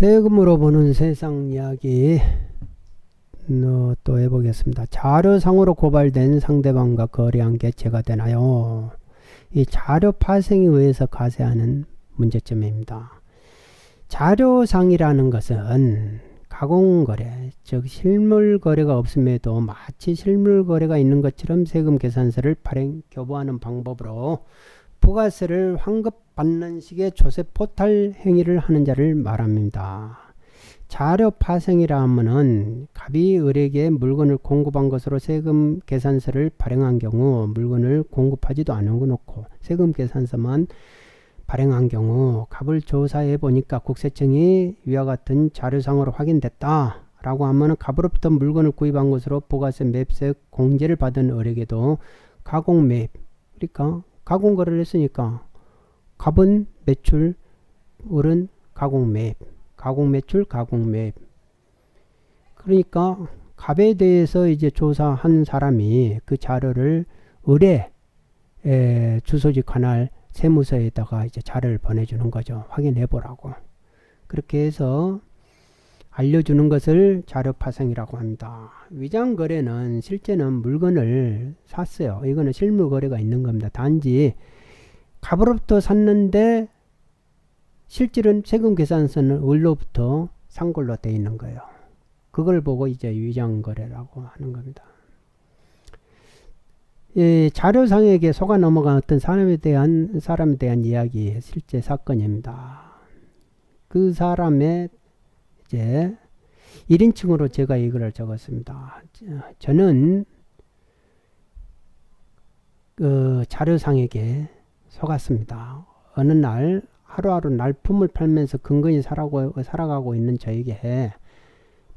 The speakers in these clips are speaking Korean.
세금으로 보는 세상 이야기 어, 또 해보겠습니다. 자료상으로 고발된 상대방과 거래한 게 죄가 되나요? 이 자료 파생에 의해서 가세하는 문제점입니다. 자료상이라는 것은 가공거래, 즉 실물거래가 없음에도 마치 실물거래가 있는 것처럼 세금 계산서를 발행, 교부하는 방법으로 부가세를 환급 받는 식의 조세 포탈 행위를 하는 자를 말합니다. 자료 파생이라 하면은 갑이 을에게 물건을 공급한 것으로 세금 계산서를 발행한 경우 물건을 공급하지도 않은 거 놓고 세금 계산서만 발행한 경우 갑을 조사해 보니까 국세청이 위와 같은 자료상으로 확인됐다 라고 하면은 갑으로부터 물건을 구입한 것으로 부가세 맵세 공제를 받은 을에게도 가공 맵 그러니까 가공 거래를 했으니까 갑은 매출 을은 가공 맵 가공 매출 가공 맵 그러니까 갑에 대해서 이제 조사한 사람이 그 자료를 을의 에, 주소지 관할 세무서에다가 이제 자료를 보내주는 거죠. 확인해 보라고. 그렇게 해서 알려주는 것을 자료 파생이라고 합니다. 위장 거래는 실제는 물건을 샀어요. 이거는 실물 거래가 있는 겁니다. 단지 갑으로부터 샀는데 실질은 세금 계산서는 을로부터 산 걸로 돼 있는 거예요. 그걸 보고 이제 위장 거래라고 하는 겁니다. 이 자료상에게 속아 넘어간 어떤 사람에 대한 사람에 대한 이야기 실제 사건입니다. 그 사람의 이제 1인칭으로 제가 이거를 적었습니다. 저는 그 자료상에게 속았습니다. 어느 날 하루하루 날품을 팔면서 근근히 살아가고, 있는 저에게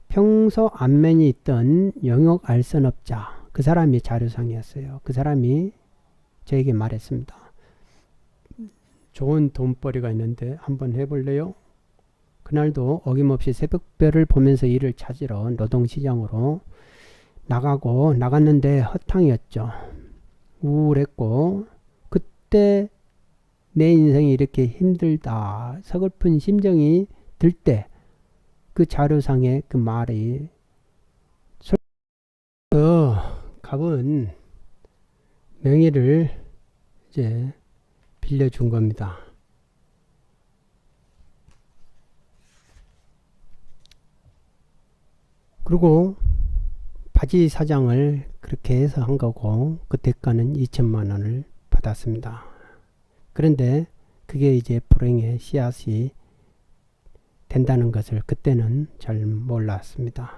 평소 안면이 있던 영역 알선업자 그 사람이 자료상이었어요. 그 사람이 저에게 말했습니다. 좋은 돈벌이가 있는데 한번 해볼래요? 그날도 어김없이 새벽별을 보면서 일을 찾으러 노동시장으로 나가고 나갔는데 허탕이었죠. 우울했고 그 때 내 인생이 이렇게 힘들다 서글픈 심정이 들 때 그 자료상의 그 말이 그 갑은 명의를 이제 빌려준 겁니다. 그리고 바지 사장을 그렇게 해서 한 거고 그 대가는 2천만 원을 받았습니다. 그런데 그게 이제 불행의 씨앗이 된다는 것을 그때는 잘 몰랐습니다.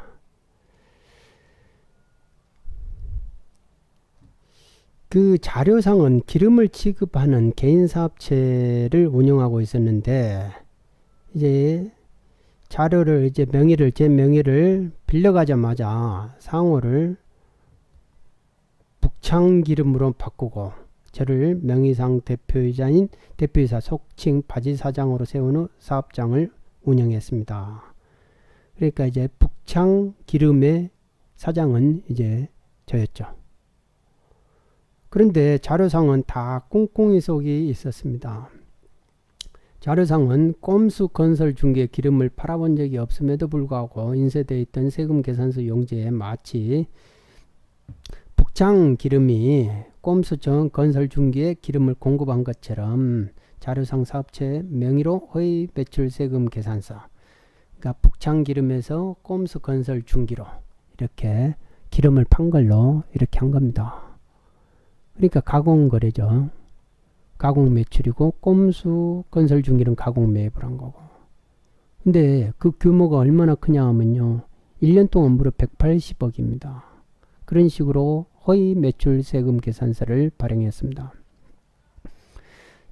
그 자료상은 기름을 취급하는 개인 사업체를 운영하고 있었는데 이제 자료를 이제 명의를 제 명의를 빌려가자마자 상호를 북창 기름으로 바꾸고 저를 명의상 대표이사인 대표이사 속칭 바지 사장으로 세운 후 사업장을 운영했습니다. 그러니까 이제 북창 기름의 사장은 이제 저였죠. 그런데 자료상은 다 꽁꽁이 속이 있었습니다. 자료상은 꼼수 건설 중개 기름을 팔아본 적이 없음에도 불구하고 인쇄되어 있던 세금 계산서 용지에 마치 북창 기름이 꼼수 전 건설 중개에 기름을 공급한 것처럼 자료상 사업체 명의로 허위 매출 세금 계산서 그러니까 북창 기름에서 꼼수 건설 중기로 이렇게 기름을 판 걸로 이렇게 한 겁니다. 그러니까 가공 거래죠. 가공 매출이고 꼼수 건설 중기는 가공 매입을 한 거고. 근데 그 규모가 얼마나 크냐 하면요. 1년 동안 무려 180억입니다. 그런 식으로 허위 매출 세금 계산서를 발행했습니다.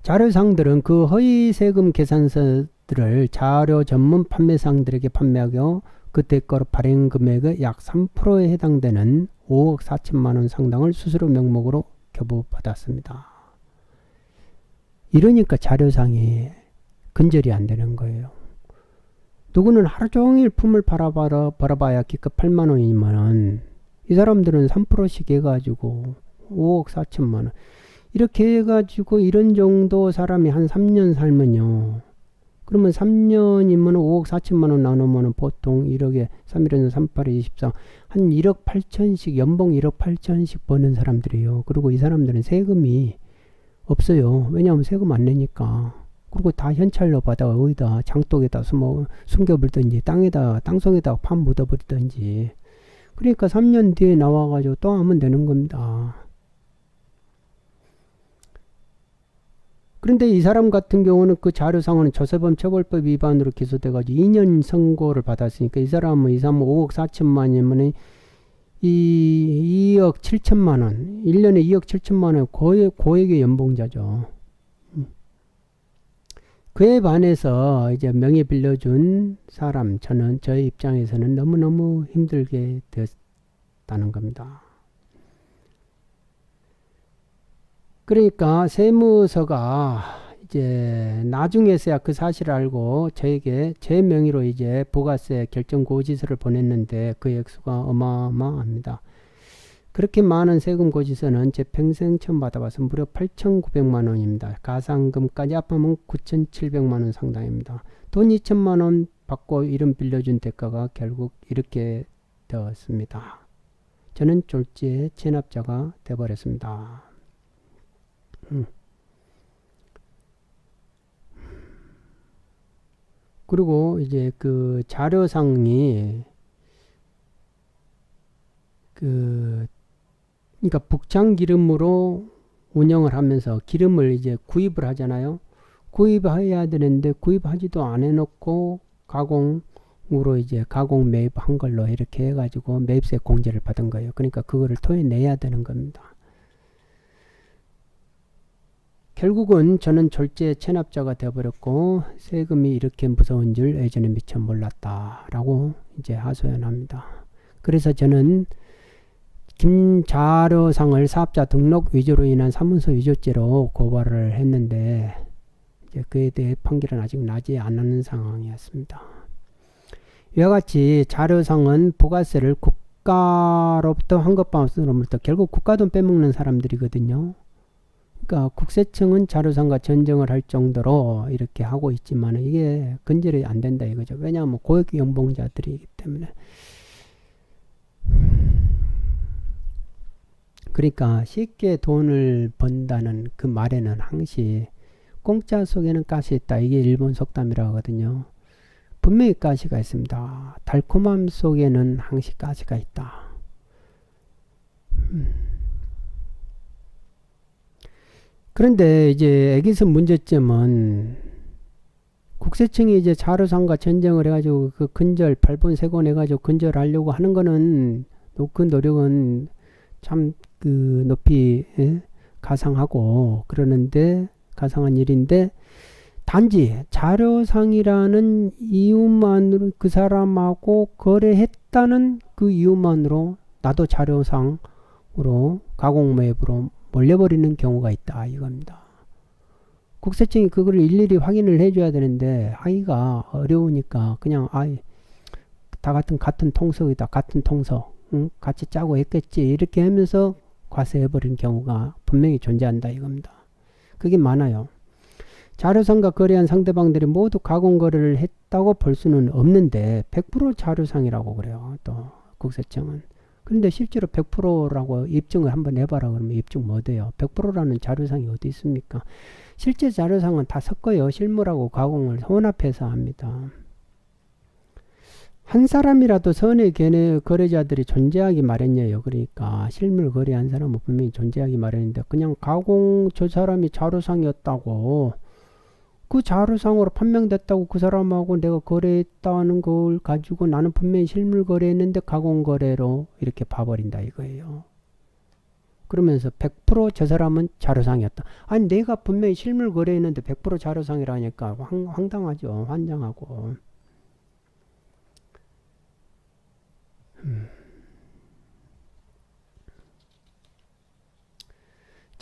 자료상들은 그 허위 세금 계산서들을 자료 전문 판매상들에게 판매하고 그 대가로 발행 금액의 약 3%에 해당되는 5억 4천만 원 상당을 수수료 명목으로 교부받았습니다. 이러니까 자료상이 근절이 안 되는 거예요. 누구는 하루 종일 품을 벌어봐야 기껏 8만 원이면은 이 사람들은 3%씩 해가지고 5억 4천만 원. 이렇게 해가지고 이런 정도 사람이 한 3년 살면요. 그러면 3년이면 5억 4천만 원 나누면 보통 1억에 3일에는 38에 24. 한 1억 8천씩 연봉 1억 8천씩 버는 사람들이에요. 그리고 이 사람들은 세금이 없어요. 왜냐하면 세금 안 내니까. 그리고 다 현찰로 받아가 어디다 장독에다 숨어 숨겨버리든지 땅에다 땅속에다 판 묻어버리든지. 그러니까 3년 뒤에 나와가지고 또 하면 되는 겁니다. 그런데 이 사람 같은 경우는 그 자료상은 조세범 처벌법 위반으로 기소돼가지고 2년 선고를 받았으니까 이 사람은 이 사람은 5억 4천만이면 이 2억 7천만 원, 1년에 2억 7천만 원 고액, 고액의 연봉자죠. 음. 그에 반해서 이제 명예 빌려준 사람, 저는 저의 입장에서는 너무너무 힘들게 되었다는 겁니다. 그러니까 세무서가 이제 나중에서야 그 사실을 알고 저에게 제 명의로 이제 부가세 결정 고지서를 보냈는데 그 액수가 어마어마합니다. 그렇게 많은 세금 고지서는 제 평생 처음 받아봐서 무려 8,900만 원입니다. 가상금까지 합하면 9,700만 원 상당입니다. 돈 2천만 원 받고 이름 빌려준 대가가 결국 이렇게 되었습니다. 저는 졸지의 체납자가 되어버렸습니다. 음. 그리고 이제 그 자료상이 그 그러니까 북창 기름으로 운영을 하면서 기름을 이제 구입을 하잖아요. 구입해야 되는데 구입하지도 안 해놓고 가공으로 이제 가공 매입한 걸로 이렇게 해가지고 매입세 공제를 받은 거예요. 그러니까 그거를 토해내야 되는 겁니다. 결국은 저는 절제 체납자가 되어버렸고 세금이 이렇게 무서운 줄 예전에 미처 몰랐다라고 이제 하소연합니다. 그래서 저는 김자료상을 사업자 등록 위조로 인한 사문서 위조죄로 고발을 했는데 이제 그에 대해 판결은 아직 나지 않는 상황이었습니다. 이와 같이 자료상은 부가세를 국가로부터 환급받으로부터 결국 국가 돈 빼먹는 사람들이거든요. 그러니까 국세청은 자료상과 전쟁을 할 정도로 이렇게 하고 있지만 이게 근절이 안 된다 이거죠. 왜냐하면 고액 연봉자들이기 때문에. 그러니까 쉽게 돈을 번다는 그 말에는 항시 공짜 속에는 가시 있다. 이게 일본 속담이라고 하거든요. 분명히 가시가 있습니다. 달콤함 속에는 항시 가시가 있다. 음. 그런데 이제 애기선 문제점은 국세청이 이제 자료상과 전쟁을 해가지고 그 근절 발본 세권 해가지고 근절하려고 하는 거는 그 노력은 참 그 높이 예? 가상하고 그러는데 가상한 일인데 단지 자료상이라는 이유만으로 그 사람하고 거래했다는 그 이유만으로 나도 자료상으로 가공매입으로 몰려버리는 경우가 있다 이겁니다. 국세청이 그거를 일일이 확인을 해줘야 되는데 하기가 어려우니까 그냥 아이 다 같은 같은 통속이다 같은 통속 응? 같이 짜고 했겠지 이렇게 하면서 과세해버린 경우가 분명히 존재한다 이겁니다. 그게 많아요. 자료상과 거래한 상대방들이 모두 가공 거래를 했다고 볼 수는 없는데 100% 자료상이라고 그래요. 또 국세청은 그런데 실제로 100%라고 입증을 한번 해봐라 그러면 입증 못해요. 100%라는 자료상이 어디 있습니까? 실제 자료상은 다 섞어요. 실물하고 가공을 혼합해서 합니다. 한 사람이라도 선의 견해 거래자들이 존재하기 마련이에요. 그러니까 실물 거래한 사람은 분명히 존재하기 마련인데 그냥 가공 저 사람이 자료상이었다고 그 자료상으로 판명됐다고 그 사람하고 내가 거래했다는 걸 가지고 나는 분명히 실물 거래했는데 가공 거래로 이렇게 봐버린다 이거예요. 그러면서 100%저 사람은 자료상이었다. 아니 내가 분명히 실물 거래했는데 100% 자료상이라니까 황, 황당하죠. 환장하고.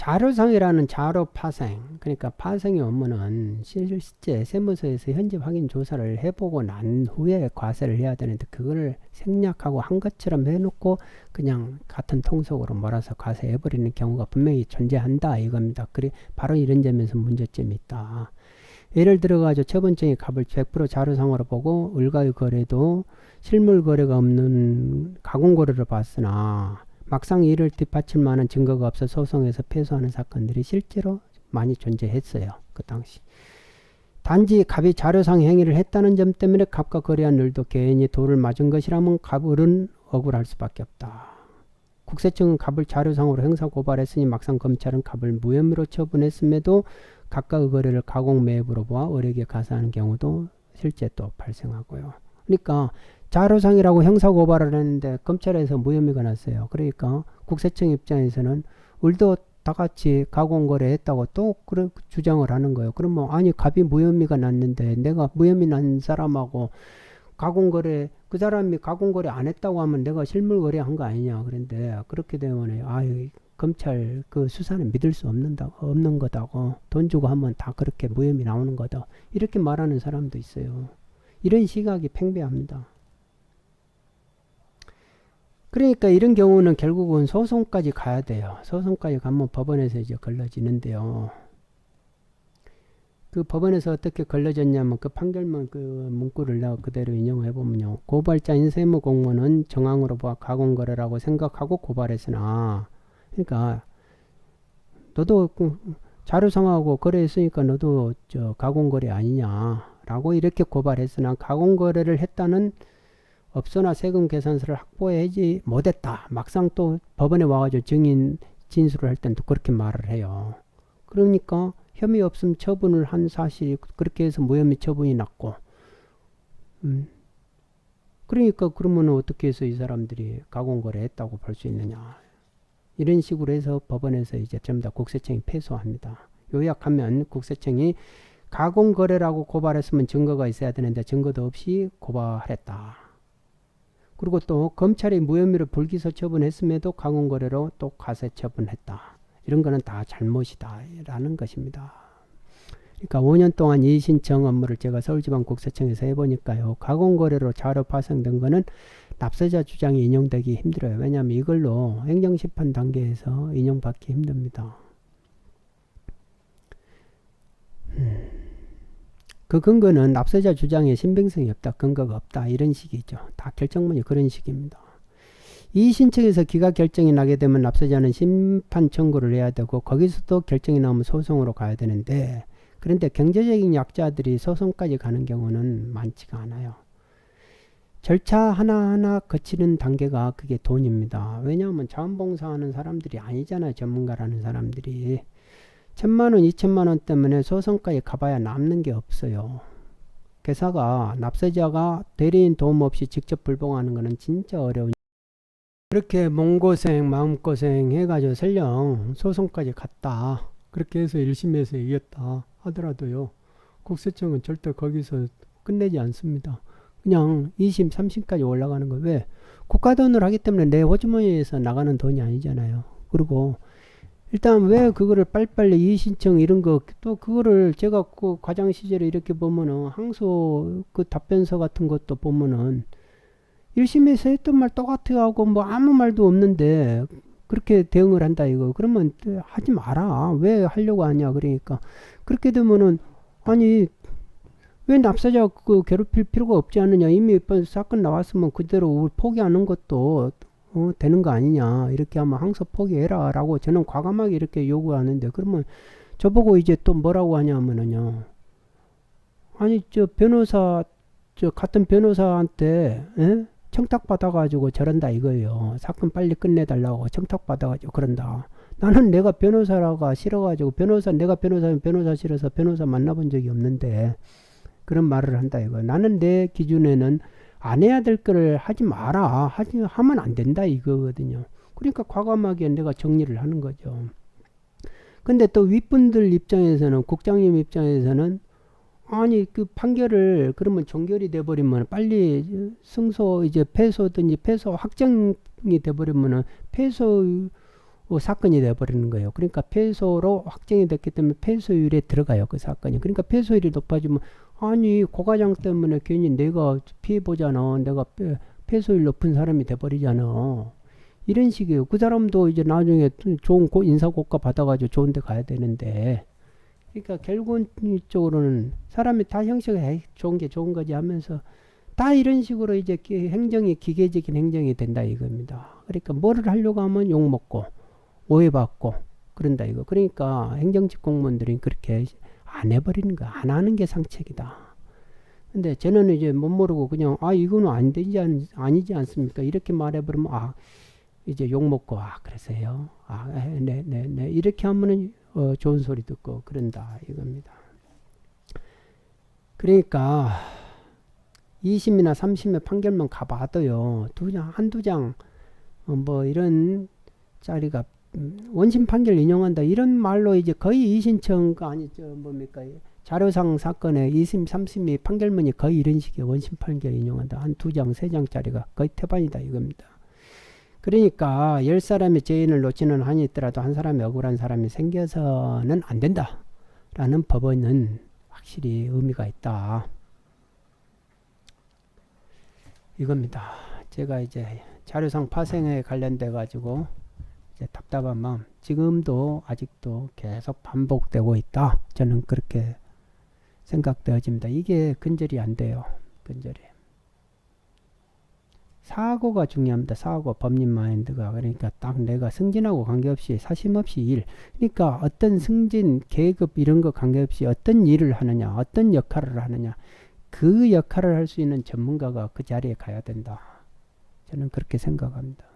자료상이라는 자료 파생, 그러니까 파생의 업무는 실제 세무서에서 현재 확인 조사를 해보고 난 후에 과세를 해야 되는데 그거를 생략하고 한 것처럼 해놓고 그냥 같은 통속으로 몰아서 과세해버리는 경우가 분명히 존재한다 이겁니다. 그래 바로 이런 점에서 문제점이 있다. 예를 들어가지고 처분청이 값을 100% 자료상으로 보고 을과의 거래도 실물 거래가 없는 가공 거래를 봤으나 막상 이를 뒷받칠 만한 증거가 없어 소송에서 패소하는 사건들이 실제로 많이 존재했어요. 그 당시. 단지 갑이 자료상 행위를 했다는 점 때문에 갑과 거래한 을도 개인이 돌을 맞은 것이라면 갑을은 억울할 수밖에 없다. 국세청은 갑을 자료상으로 형사 고발했으니 막상 검찰은 갑을 무혐의로 처분했음에도 각각 의 거래를 가공 매입으로 보아 을에게 가사하는 경우도 실제 또 발생하고요. 그러니까 자료상이라고 형사 고발을 했는데 검찰에서 무혐의가 났어요. 그러니까 국세청 입장에서는 을도 다 같이 가공 거래했다고 또 그렇게 주장을 하는 거예요. 그러면 아니 갑이 무혐의가 났는데 내가 무혐의 난 사람하고 가공 거래 그 사람이 가공 거래 안 했다고 하면 내가 실물 거래한 거 아니냐. 그런데 그렇게 되면 아유 검찰 그 수사는 믿을 수 없는다 없는 거다고 돈 주고 하면 다 그렇게 무혐의 나오는 거다. 이렇게 말하는 사람도 있어요. 이런 시각이 팽배합니다. 그러니까 이런 경우는 결국은 소송까지 가야 돼요. 소송까지 가면 법원에서 이제 걸러지는데요. 그 법원에서 어떻게 걸러졌냐면 그 판결문 그 문구를 내가 그대로 인용해 보면요. 고발자인 세무 공무원은 정황으로 보아 가공 거래라고 생각하고 고발했으나 그러니까 너도 그 자료상하고 거래했으니까 너도 저 가공 거래 아니냐라고 이렇게 고발했으나 가공 거래를 했다는 업소나 세금 계산서를 확보하지 못했다. 막상 또 법원에 와가지고 증인 진술을 할 땐 또 그렇게 말을 해요. 그러니까 혐의 없음 처분을 한 사실이 그렇게 해서 무혐의 처분이 났고, 음. 그러니까 그러면 어떻게 해서 이 사람들이 가공거래 했다고 볼 수 있느냐? 이런 식으로 해서 법원에서 이제 전부 다 국세청이 패소합니다. 요약하면 국세청이 가공거래라고 고발했으면 증거가 있어야 되는데 증거도 없이 고발했다. 그리고 또 검찰이 무혐의로 불기소 처분했음에도 강원거래로 또 과세 처분했다. 이런 거는 다 잘못이다 라는 것입니다. 그러니까 5년 동안 이 신청 업무를 제가 서울지방국세청에서 해보니까요. 가공거래로 자료 파생된 거는 납세자 주장이 인용되기 힘들어요. 왜냐하면 이걸로 행정심판 단계에서 인용받기 힘듭니다. 음. 그 근거는 납세자 주장에 신빙성이 없다, 근거가 없다 이런 식이죠. 다 결정문이 그런 식입니다. 이 신청에서 기각 결정이 나게 되면 납세자는 심판 청구를 해야 되고 거기서도 결정이 나오면 소송으로 가야 되는데 그런데 경제적인 약자들이 소송까지 가는 경우는 많지가 않아요. 절차 하나하나 거치는 단계가 그게 돈입니다. 왜냐하면 자원봉사하는 사람들이 아니잖아요. 전문가라는 사람들이. 천만 원, 이천만 원 때문에 소송까지 가봐야 남는 게 없어요. 회사가 납세자가 대리인 도움 없이 직접 불봉하는 거는 진짜 어려운. 그렇게 몸고생, 마음고생 해가지고 설령 소송까지 갔다. 그렇게 해서 1심에서 이겼다 하더라도요. 국세청은 절대 거기서 끝내지 않습니다. 그냥 2심, 3심까지 올라가는 거. 왜? 국가 돈을 하기 때문에 내 호주머니에서 나가는 돈이 아니잖아요. 그리고 일단 왜 그거를 빨리빨리 이의신청 이런 거 또 그거를 제가 그 과장 시절에 이렇게 보면은 항소 그 답변서 같은 것도 보면은 1심에서 했던 말 똑같아 하고 뭐 아무 말도 없는데 그렇게 대응을 한다 이거 그러면 하지 마라 왜 하려고 하냐 그러니까 그렇게 되면은 아니 왜 납세자 그 괴롭힐 필요가 없지 않느냐. 이미 사건 나왔으면 그대로 포기하는 것도 어, 되는 거 아니냐. 이렇게 하면 항소 포기해라. 라고 저는 과감하게 이렇게 요구하는데 그러면 저보고 이제 또 뭐라고 하냐면은요. 아니 저 변호사 저 같은 변호사한테 에? 청탁 받아가지고 저런다 이거예요. 사건 빨리 끝내달라고 청탁 받아가지고 그런다. 나는 내가 변호사라가 싫어가지고 변호사 내가 변호사면 변호사 싫어서 변호사 만나본 적이 없는데 그런 말을 한다 이거 나는 내 기준에는 안 해야 될 거를 하지 마라. 하지, 하면 안 된다 이거거든요. 그러니까 과감하게 내가 정리를 하는 거죠. 근데 또 윗분들 입장에서는 국장님 입장에서는 아니 그 판결을 그러면 종결이 돼 버리면 빨리 승소 이제 패소든지 패소 확정이 돼 버리면은 패소 사건이 돼 버리는 거예요. 그러니까 패소로 확정이 됐기 때문에 패소율에 들어가요. 그 사건이. 그러니까 패소율이 높아지면 아니 고과장 때문에 괜히 내가 피해 보잖아. 내가 폐소율 높은 사람이 돼버리잖아. 이런 식이에요. 그 사람도 이제 나중에 좋은 인사고가 받아가지고 좋은 데 가야 되는데 그러니까 결국은 이쪽으로는 사람이 다 형식을 에이, 좋은 게 좋은 거지 하면서 다 이런 식으로 이제 기- 행정이 기계적인 행정이 된다 이겁니다. 그러니까 뭐를 하려고 하면 욕 먹고 오해받고 그런다 이거. 그러니까 행정직 공무원들이 그렇게 안 해버리는 거, 안 하는 게 상책이다. 근데 쟤는 이제 못 모르고 그냥 아 이거는 안 되지 않, 아니지 않습니까? 이렇게 말해버리면 아 이제 욕 먹고 아 그래서요. 아네네네 네, 네. 이렇게 하면은 어, 좋은 소리 듣고 그런다 이겁니다. 그러니까 2심이나 3심의 판결만 가봐도요. 두 장, 한두 장, 어, 뭐 이런 짜리가 음, 원심 판결 인용한다 이런 말로 이제 거의 이신청가 아니 저 뭡니까 자료상 사건의 2심, 3심이 판결문이 거의 이런 식의 원심 판결 인용한다 한 두 장, 세 장짜리가 거의 태반이다 이겁니다. 그러니까 열 사람의 죄인을 놓치는 한이 있더라도 한 사람이 억울한 사람이 생겨서는 안 된다라는 법원은 확실히 의미가 있다. 이겁니다. 제가 이제 자료상 파생에 관련돼 가지고 이제 답답한 마음 지금도 아직도 계속 반복되고 있다. 저는 그렇게 생각되어집니다. 이게 근절이 안 돼요. 근절이. 사고가 중요합니다. 사고, 법률 마인드가. 그러니까 딱 내가 승진하고 관계없이 사심없이 일. 그러니까 어떤 승진, 계급 이런 거 관계없이 어떤 일을 하느냐, 어떤 역할을 하느냐. 그 역할을 할 수 있는 전문가가 그 자리에 가야 된다. 저는 그렇게 생각합니다.